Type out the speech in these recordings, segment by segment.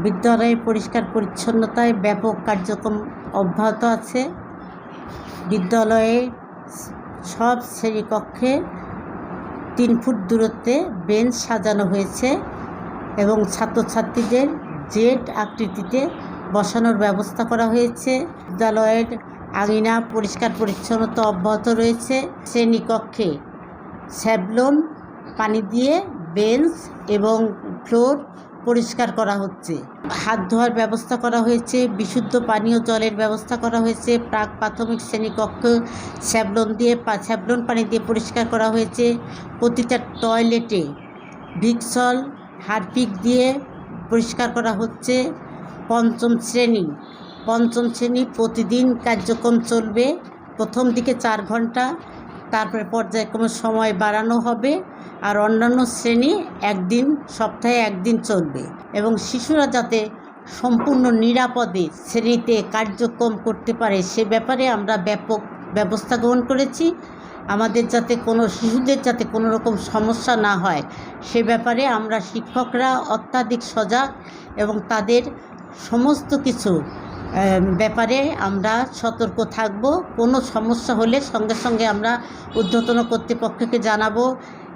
বিদ্যালয়ে পরিষ্কার পরিচ্ছন্নতায় ব্যাপক কার্যক্রম অব্যাহত আছে। বিদ্যালয়ে সব শ্রেণীকক্ষে তিন ফুট দূরত্বে বেঞ্চ সাজানো হয়েছে এবং ছাত্রছাত্রীদের জেট আকৃতিতে বসানোর ব্যবস্থা করা হয়েছে। বিদ্যালয়ের আঙিনা পরিষ্কার পরিচ্ছন্নতা অব্যাহত রয়েছে। শ্রেণীকক্ষে স্যাভলন, পানি দিয়ে বেঞ্চ এবং ফ্লোর পরিষ্কার করা হচ্ছে। হাত ধোয়ার ব্যবস্থা করা হয়েছে, বিশুদ্ধ পানীয় জলের ব্যবস্থা করা হয়েছে, প্রাক প্রাথমিক শ্রেণীকক্ষ স্যাভলন দিয়ে স্যাভলন পানি দিয়ে পরিষ্কার করা হয়েছে, প্রতিটা টয়লেটে ভিক্সল, হারপিক দিয়ে পরিষ্কার করা হচ্ছে, পঞ্চম শ্রেণি। পঞ্চম শ্রেণি প্রতিদিন কার্যক্রম চলবে, প্রথম দিকে চার ঘণ্টা তারপরে পর্যায়ক্রমে সময় বাড়ানো হবে আর অন্যান্য শ্রেণি একদিন, সপ্তাহে একদিন চলবে এবং শিশুরা যাতে সম্পূর্ণ নিরাপদে শ্রেণীতে কার্যক্রম করতে পারে সে ব্যাপারে আমরা ব্যাপক ব্যবস্থা গ্রহণ করেছি। আমাদের যাতে কোনো শিশুদের যাতে কোনো রকম সমস্যা না হয় সে ব্যাপারে আমরা শিক্ষকরা অত্যাধিক সজাগ এবং তাদের সমস্ত কিছু ব্যাপারে আমরা সতর্ক থাকব। কোনো সমস্যা হলে সঙ্গে সঙ্গে আমরা ঊর্ধ্বতন কর্তৃপক্ষকে জানাব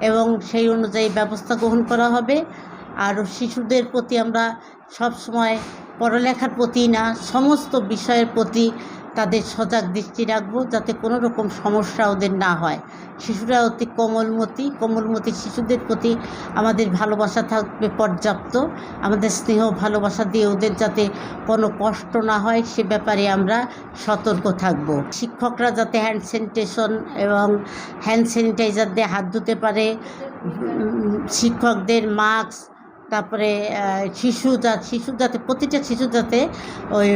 এবং সেই অনুযায়ী ব্যবস্থা গ্রহণ করা হবে। আর শিশুদের প্রতি আমরা সব সময় পড়ালেখার প্রতি না, সমস্ত বিষয়ের প্রতি তাদের সজাগ দৃষ্টি রাখব যাতে কোনো রকম সমস্যা ওদের না হয়। শিশুরা অতি কোমলমতি কোমলমতি শিশুদের প্রতি আমাদের ভালোবাসা থাকবে পর্যাপ্ত। আমাদের স্নেহ ভালোবাসা দিয়ে ওদের যাতে কোনো কষ্ট না হয়, সে ব্যাপারে আমরা সতর্ক থাকব। শিক্ষকরা যাতে হ্যান্ড স্যানিটেশন এবং হ্যান্ড স্যানিটাইজার দিয়ে হাত ধুতে পারে শিক্ষকদের মাস্ক তারপরে শিশু যা শিশু যাতে প্রতিটা শিশু যাতে ওই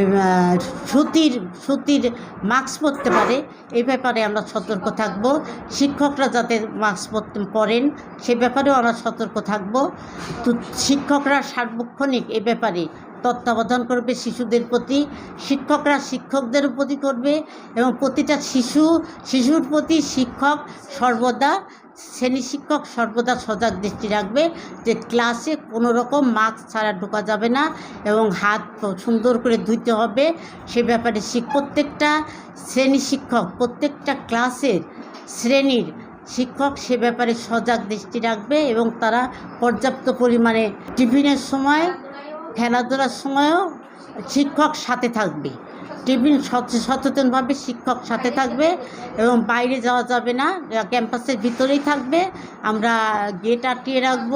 সুতির সুতির মাস্ক পরতে পারে। এই ব্যাপারে আমরা সতর্ক থাকব। শিক্ষকরা যাতে মাস্ক পরতে পরেন, সে ব্যাপারেও আমরা সতর্ক থাকব। তো শিক্ষকরা সার্বক্ষণিক এ ব্যাপারে তত্ত্বাবধান করবে শিশুদের প্রতি, শিক্ষকরা শিক্ষকদের প্রতি করবে এবং প্রতিটা শিশু, শিশুর প্রতি শিক্ষক সর্বদা শ্রেণি শিক্ষক সর্বদা সজাগ দৃষ্টি রাখবে যে ক্লাসে কোনো রকম মাস্ক ছাড়া ঢোকা যাবে না এবং হাত সুন্দর করে ধুইতে হবে। সে ব্যাপারে প্রত্যেকটা শ্রেণি শিক্ষক, প্রত্যেকটা ক্লাসের শ্রেণির শিক্ষক সে ব্যাপারে সজাগ দৃষ্টি রাখবে এবং তারা পর্যাপ্ত পরিমাণে টিফিনের সময়, খেলাধুলার সময়ও শিক্ষক সাথে থাকবে। টিফিন সচেতনভাবে শিক্ষক সাথে থাকবে এবং বাইরে যাওয়া যাবে না ক্যাম্পাসের ভিতরেই থাকবে। আমরা গেট আটকিয়ে রাখব,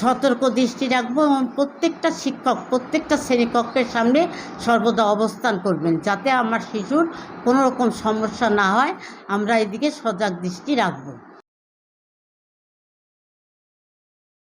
সতর্ক দৃষ্টি রাখব এবং প্রত্যেকটা শিক্ষক, প্রত্যেকটা শ্রেণীকক্ষের সামনে সর্বদা অবস্থান করবেন, যাতে আমার শিশুর কোনো রকম সমস্যা না হয়। আমরা এদিকে সজাগ দৃষ্টি রাখব।